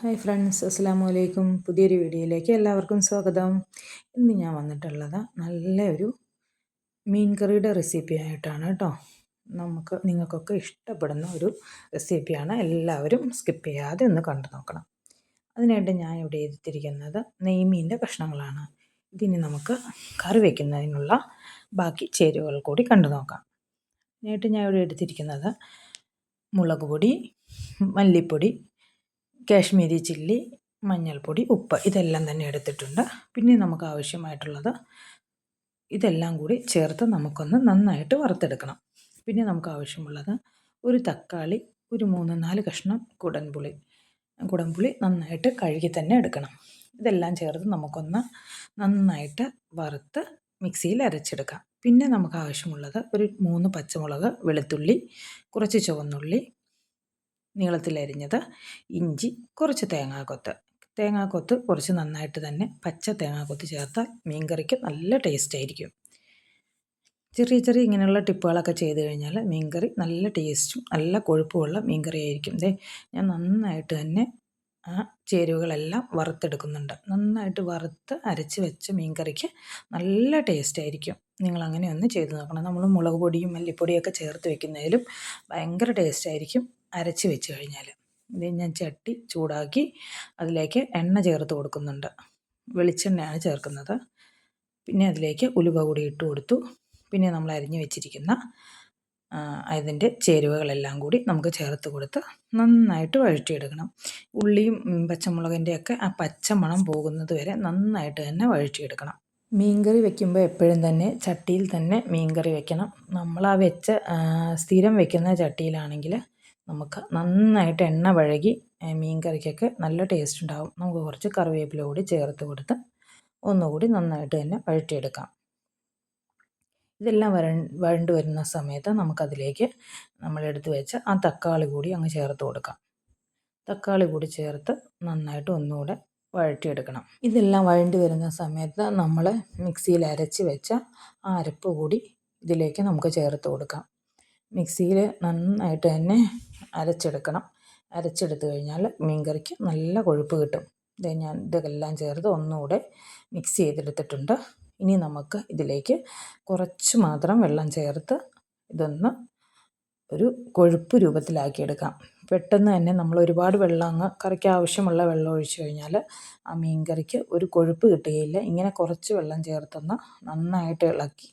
Hi friends അസ്സാം വലൈക്കും പുതിയൊരു വീഡിയോയിലേക്ക് എല്ലാവർക്കും സ്വാഗതം. ഇന്ന് ഞാൻ വന്നിട്ടുള്ളത് നല്ലൊരു മീൻ കറിയുടെ റെസിപ്പി ആയിട്ടാണ് കേട്ടോ. നമുക്ക് നിങ്ങൾക്കൊക്കെ ഇഷ്ടപ്പെടുന്ന ഒരു റെസിപ്പിയാണ് എല്ലാവരും സ്കിപ്പ് ചെയ്യാതെ ഒന്ന് കണ്ടു നോക്കണം. അതിനായിട്ട് ഞാൻ ഇവിടെ എടുത്തിരിക്കുന്നത് നെയ്മീന്റെ കഷ്ണങ്ങളാണ്. ഇതിന് നമുക്ക് കറി വയ്ക്കുന്നതിനുള്ള ബാക്കി ചേരുവകൾ കൂടി കണ്ടു നോക്കാം. അതിനായിട്ട് ഞാൻ ഇവിടെ എടുത്തിരിക്കുന്നത് മുളക് പൊടി മല്ലിപ്പൊടി കാശ്മീരി ചില്ലി മഞ്ഞൾപ്പൊടി ഉപ്പ് ഇതെല്ലാം തന്നെ എടുത്തിട്ടുണ്ട്. പിന്നെ നമുക്ക് ആവശ്യമായിട്ടുള്ളത് ഇതെല്ലാം കൂടി ചേർത്ത് നമുക്കൊന്ന് നന്നായിട്ട് വറുത്തെടുക്കണം. പിന്നെ നമുക്ക് ആവശ്യമുള്ളത് ഒരു തക്കാളി ഒരു മൂന്ന് നാല് കഷ്ണം കുടൻപുളി. കുടംപുളി നന്നായിട്ട് കഴുകി തന്നെ എടുക്കണം. ഇതെല്ലാം ചേർത്ത് നമുക്കൊന്ന് നന്നായിട്ട് വറുത്ത് മിക്സിയിൽ അരച്ചെടുക്കാം. പിന്നെ നമുക്ക് ആവശ്യമുള്ളത് ഒരു മൂന്ന് പച്ചമുളക് വെളുത്തുള്ളി കുറച്ച് ചുവന്നുള്ളി നീളത്തിലരിഞ്ഞത് ഇഞ്ചി കുറച്ച് തേങ്ങാക്കൊത്ത്. തേങ്ങാക്കൊത്ത് കുറച്ച് നന്നായിട്ട് തന്നെ പച്ച തേങ്ങാക്കൊത്ത് ചേർത്താൽ മീൻകറിക്ക് നല്ല ടേസ്റ്റ് ആയിരിക്കും. ചെറിയ ചെറിയ ഇങ്ങനെയുള്ള ടിപ്പുകളൊക്കെ ചെയ്ത് കഴിഞ്ഞാൽ മീൻകറി നല്ല ടേസ്റ്റും നല്ല കൊഴുപ്പുമുള്ള മീൻകറി ആയിരിക്കും. ദേ ഞാൻ നന്നായിട്ട് തന്നെ ആ ചേരുവകളെല്ലാം വറുത്തെടുക്കുന്നുണ്ട്. നന്നായിട്ട് വറുത്ത് അരച്ച് വെച്ച മീൻകറിക്ക് നല്ല ടേസ്റ്റ് ആയിരിക്കും. നിങ്ങൾ അങ്ങനെ ഒന്ന് ചെയ്ത് നോക്കണം. നമ്മൾ മുളക് പൊടിയും മല്ലിപ്പൊടിയൊക്കെ ചേർത്ത് വെക്കുന്നതിലും ഭയങ്കര ടേസ്റ്റ് ആയിരിക്കും. അരച്ച് വെച്ച് കഴിഞ്ഞാൽ ഇത് ഞാൻ ചട്ടി ചൂടാക്കി അതിലേക്ക് എണ്ണ ചേർത്ത് കൊടുക്കുന്നുണ്ട്. വെളിച്ചെണ്ണയാണ് ചേർക്കുന്നത്. പിന്നെ അതിലേക്ക് ഉലുവ കൂടി ഇട്ട് കൊടുത്തു. പിന്നെ നമ്മൾ അരിഞ്ഞു വെച്ചിരിക്കുന്ന അതിന്റെ ചേരുവകളെല്ലാം കൂടി നമുക്ക് ചേർത്ത് കൊടുത്ത് നന്നായിട്ട് വഴറ്റിയെടുക്കണം. ഉള്ളിയും പച്ചമുളകിന്റെയൊക്കെ ആ പച്ചമണം പോകുന്നത് വരെ നന്നായിട്ട് തന്നെ വഴറ്റിയെടുക്കണം. മീൻകറി വെക്കുമ്പോൾ എപ്പോഴും തന്നെ ചട്ടിയിൽ തന്നെ മീൻകറി വെക്കണം. നമ്മൾ ആ വെച്ച സ്ഥിരം വെക്കുന്ന ചട്ടിയിലാണെങ്കിൽ നമുക്ക് നന്നായിട്ട് എണ്ണ വഴകി മീൻ കറിക്കൊക്കെ നല്ല ടേസ്റ്റ് ഉണ്ടാകും നമുക്ക് കുറച്ച് കറിവേപ്പില കൂടി ചേർത്ത് കൊടുത്ത് ഒന്നുകൂടി നന്നായിട്ട് തന്നെ വഴറ്റിയെടുക്കാം. ഇതെല്ലാം വര വഴണ്ട് വരുന്ന സമയത്ത് നമുക്കതിലേക്ക് നമ്മളെടുത്ത് വെച്ച ആ തക്കാളി കൂടി അങ്ങ് ചേർത്ത് കൊടുക്കാം. തക്കാളി കൂടി ചേർത്ത് നന്നായിട്ട് ഒന്നുകൂടെ വഴറ്റിയെടുക്കണം. ഇതെല്ലാം വഴണ്ടി വരുന്ന സമയത്ത് നമ്മൾ മിക്സിയിൽ അരച്ച് വെച്ച ആ അരപ്പ് കൂടി ഇതിലേക്ക് നമുക്ക് ചേർത്ത് കൊടുക്കാം. മിക്സിയിൽ നന്നായിട്ട് തന്നെ അരച്ചെടുക്കണം. അരച്ചെടുത്ത് കഴിഞ്ഞാൽ മീൻകറിക്ക് നല്ല കൊഴുപ്പ് കിട്ടും. ഇത് ഞാൻ ഇതെല്ലാം ചേർത്ത് ഒന്നുകൂടെ മിക്സ് ചെയ്തെടുത്തിട്ടുണ്ട്. ഇനി നമുക്ക് ഇതിലേക്ക് കുറച്ച് മാത്രം വെള്ളം ചേർത്ത് ഇതൊന്ന് ഒരു കൊഴുപ്പ് രൂപത്തിലാക്കിയെടുക്കാം. പെട്ടെന്ന് തന്നെ നമ്മൾ ഒരുപാട് വെള്ളം അങ്ങ് കറിക്ക് ആവശ്യമുള്ള വെള്ളം ഒഴിച്ചു കഴിഞ്ഞാൽ ആ മീൻ കറിക്ക് ഒരു കൊഴുപ്പ് കിട്ടുകയില്ല. ഇങ്ങനെ കുറച്ച് വെള്ളം ചേർത്തൊന്ന് നന്നായിട്ട് ഇളക്കി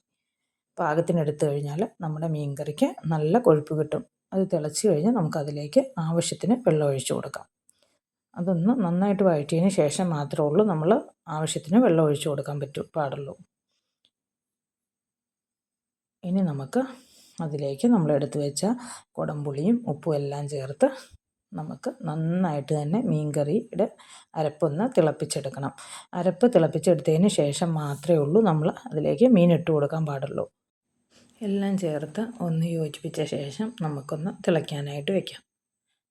പാകത്തിന് എടുത്തു കഴിഞ്ഞാൽ നമ്മുടെ മീൻ കറിക്ക് നല്ല കൊഴുപ്പ് കിട്ടും. അത് തിളച്ച് കഴിഞ്ഞ് നമുക്കതിലേക്ക് ആവശ്യത്തിന് വെള്ളം ഒഴിച്ചു കൊടുക്കാം. അതൊന്ന് നന്നായിട്ട് വഴറ്റിയതിന് ശേഷം മാത്രമേ ഉള്ളൂ നമ്മൾ ആവശ്യത്തിന് വെള്ളം ഒഴിച്ചു കൊടുക്കാൻ പറ്റൂ പാടുള്ളൂ. ഇനി നമുക്ക് അതിലേക്ക് നമ്മൾ എടുത്തു വെച്ച കുടംപുളിയും ഉപ്പും എല്ലാം ചേർത്ത് നമുക്ക് നന്നായിട്ട് തന്നെ മീൻകറിയുടെ അരപ്പൊന്ന് തിളപ്പിച്ചെടുക്കണം. അരപ്പ് തിളപ്പിച്ചെടുത്തതിന് ശേഷം മാത്രമേ ഉള്ളൂ നമ്മൾ അതിലേക്ക് മീൻ ഇട്ട് കൊടുക്കാൻ പാടുള്ളൂ. എല്ലാം ചേർത്ത് ഒന്ന് യോജിപ്പിച്ച ശേഷം നമുക്കൊന്ന് തിളയ്ക്കാനായിട്ട് വയ്ക്കാം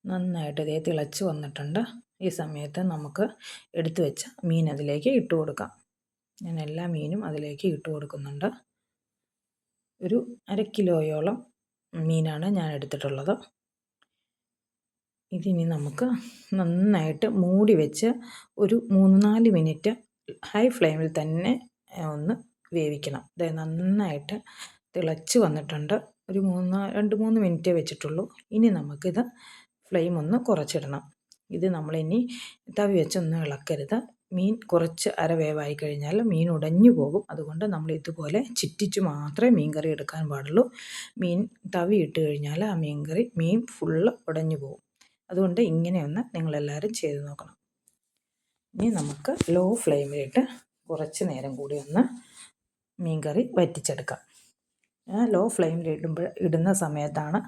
നന്നായിട്ട് ഇതേ തിളച്ച് വന്നിട്ടുണ്ട്. ഈ സമയത്ത് നമുക്ക് എടുത്തു വെച്ച മീൻ അതിലേക്ക് ഇട്ട് കൊടുക്കാം. ഞാൻ എല്ലാ മീനും അതിലേക്ക് ഇട്ട് കൊടുക്കുന്നുണ്ട്. ഒരു അര കിലോയോളം മീനാണ് ഞാൻ എടുത്തിട്ടുള്ളത്. ഇതിനി നമുക്ക് നന്നായിട്ട് മൂടി വെച്ച് ഒരു മൂന്ന് നാല് മിനിറ്റ് ഹൈ ഫ്ലെയിമിൽ തന്നെ ഒന്ന് വേവിക്കണം. അതായത് നന്നായിട്ട് തിളച്ച് വന്നിട്ടുണ്ട്. ഒരു മൂന്ന് രണ്ട് മൂന്ന് മിനിറ്റേ വെച്ചിട്ടുള്ളൂ. ഇനി നമുക്കിത് ഫ്ലെയിം ഒന്ന് കുറച്ചിടണം. ഇത് നമ്മളിനി തവി വെച്ചൊന്നും ഇളക്കരുത്. മീൻ കുറച്ച് അര വേവായി കഴിഞ്ഞാൽ മീൻ ഉടഞ്ഞു പോകും. അതുകൊണ്ട് നമ്മൾ ഇതുപോലെ ചിറ്റിച്ച് മാത്രമേ മീൻ കറി എടുക്കാൻ പാടുള്ളൂ. മീൻ തവി ഇട്ട് കഴിഞ്ഞാൽ ആ മീൻ കറി മീൻ ഫുള്ള് ഉടഞ്ഞു പോകും. അതുകൊണ്ട് ഇങ്ങനെയൊന്ന് നിങ്ങളെല്ലാവരും ചെയ്ത് നോക്കണം. ഇനി നമുക്ക് ലോ ഫ്ലെയിമിലിട്ട് കുറച്ച് നേരം കൂടി ഒന്ന് മീൻ കറി വറ്റിച്ചെടുക്കാം. ലോ ഫ്ലെയിമിൽ ഇടുമ്പോൾ ഇടുന്ന സമയത്താണ്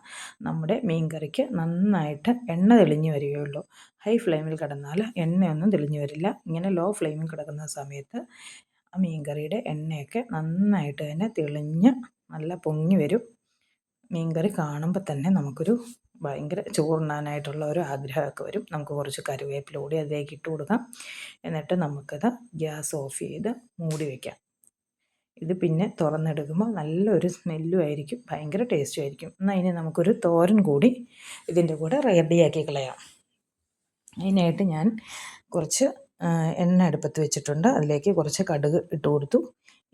നമ്മുടെ മീൻ കറിക്ക് നന്നായിട്ട് എണ്ണ തെളിഞ്ഞു വരികയുള്ളൂ. ഹൈ ഫ്ലെയിമിൽ കിടന്നാൽ എണ്ണയൊന്നും തെളിഞ്ഞു വരില്ല. ഇങ്ങനെ ലോ ഫ്ലെയിമിൽ കിടക്കുന്ന സമയത്ത് ആ മീൻ കറിയുടെ എണ്ണയൊക്കെ നന്നായിട്ട് തന്നെ തെളിഞ്ഞ് നല്ല പൊങ്ങി വരും. മീൻ കറി കാണുമ്പോൾ തന്നെ നമുക്കൊരു ഭയങ്കര ചോറുണ്ണാനായിട്ടുള്ള ഒരു ആഗ്രഹമൊക്കെ വരും. നമുക്ക് കുറച്ച് കറിവേപ്പില കൂടി അതിലേക്ക് ഇട്ട് കൊടുക്കാം. എന്നിട്ട് നമുക്കത് ഗ്യാസ് ഓഫ് ചെയ്ത് മൂടി വയ്ക്കാം ഇത് പിന്നെ തുറന്നെടുക്കുമ്പോൾ നല്ലൊരു സ്മെല്ലും ആയിരിക്കും ഭയങ്കര ടേസ്റ്റും ആയിരിക്കും. എന്നാൽ ഇനി നമുക്കൊരു തോരൻ കൂടി ഇതിന്റെ കൂടെ റെഡിയാക്കി കളയാം. അതിനായിട്ട് ഞാൻ കുറച്ച് എണ്ണ അടുപ്പത്ത് വെച്ചിട്ടുണ്ട്. അതിലേക്ക് കുറച്ച് കടുക് ഇട്ട് കൊടുത്തു.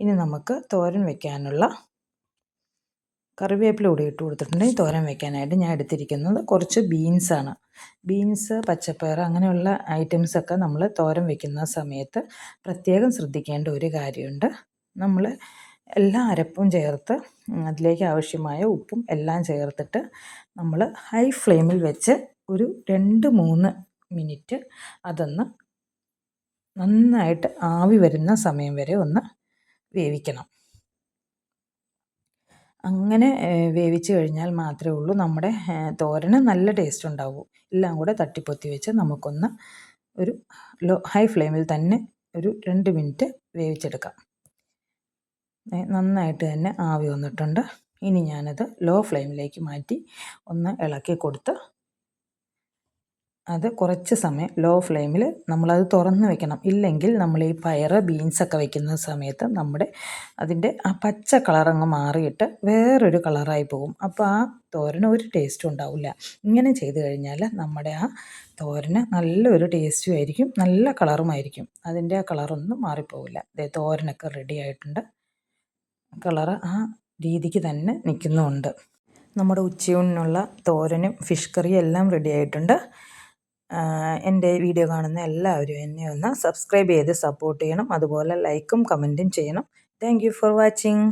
ഇനി നമുക്ക് തോരൻ വെക്കാനുള്ള കറിവേപ്പില കൂടി ഇട്ട് കൊടുത്തിട്ടുണ്ട്. തോരൻ വെക്കാനായിട്ട് ഞാൻ എടുത്തിരിക്കുന്നത് കുറച്ച് ബീൻസാണ് ബീൻസ് പച്ചപ്പയർ അങ്ങനെയുള്ള ഐറ്റംസൊക്കെ നമ്മൾ തോരൻ വെക്കുന്ന സമയത്ത് പ്രത്യേകം ശ്രദ്ധിക്കേണ്ട ഒരു കാര്യമുണ്ട്. നമ്മൾ എല്ലാ അരപ്പും ചേർത്ത് അതിലേക്ക് ആവശ്യമായ ഉപ്പും എല്ലാം ചേർത്തിട്ട് നമ്മൾ ഹൈ ഫ്ലെയിമിൽ വെച്ച് ഒരു രണ്ട് മൂന്ന് മിനിറ്റ് അതൊന്ന് നന്നായിട്ട് ആവി വരുന്ന സമയം വരെ ഒന്ന് വേവിക്കണം. അങ്ങനെ വേവിച്ച് കഴിഞ്ഞാൽ മാത്രമേ ഉള്ളൂ നമ്മുടെ തോരന് നല്ല ടേസ്റ്റ് ഉണ്ടാവൂ. എല്ലാം കൂടെ തട്ടിപ്പൊത്തി വെച്ച് നമുക്കൊന്ന് ഒരു ലോ ഹൈ ഫ്ലെയിമിൽ തന്നെ ഒരു രണ്ട് മിനിറ്റ് വേവിച്ചെടുക്കാം. നന്നായിട്ട് തന്നെ ആവി വന്നിട്ടുണ്ട്. ഇനി ഞാനത് ലോ ഫ്ലെയിമിലേക്ക് മാറ്റി ഒന്ന് ഇളക്കി കൊടുത്ത് അത് കുറച്ച് സമയം ലോ ഫ്ലെയിമിൽ നമ്മളത് തുറന്ന് വെക്കണം. ഇല്ലെങ്കിൽ നമ്മൾ ഈ പയറ് ബീൻസൊക്കെ വെക്കുന്ന സമയത്ത് നമ്മുടെ അതിന്റെ ആ പച്ച കളറങ്ങ് മാറിയിട്ട് വേറൊരു കളറായി പോകും. അപ്പോൾ ആ തോരന് ഒരു ടേസ്റ്റും ഉണ്ടാവില്ല. ഇങ്ങനെ ചെയ്ത് കഴിഞ്ഞാൽ നമ്മുടെ ആ തോരന് നല്ലൊരു ടേസ്റ്റും ആയിരിക്കും. നല്ല കളറുമായിരിക്കും അതിന്റെ ആ കളറൊന്നും മാറിപ്പോവില്ല. തോരനൊക്കെ റെഡി ആയിട്ടുണ്ട്. കളറ് ആ രീതിക്ക് തന്നെ നിൽക്കുന്നുമുണ്ട് നമ്മുടെ ഉച്ചയൂണിനുള്ള തോരനും ഫിഷ് കറിയും എല്ലാം റെഡി ആയിട്ടുണ്ട്. എന്റെ വീഡിയോ കാണുന്ന എല്ലാവരും എന്നെ ഒന്ന് സബ്സ്ക്രൈബ് ചെയ്ത് സപ്പോർട്ട് ചെയ്യണം. അതുപോലെ ലൈക്കും കമന്റും ചെയ്യണം. Thank for watching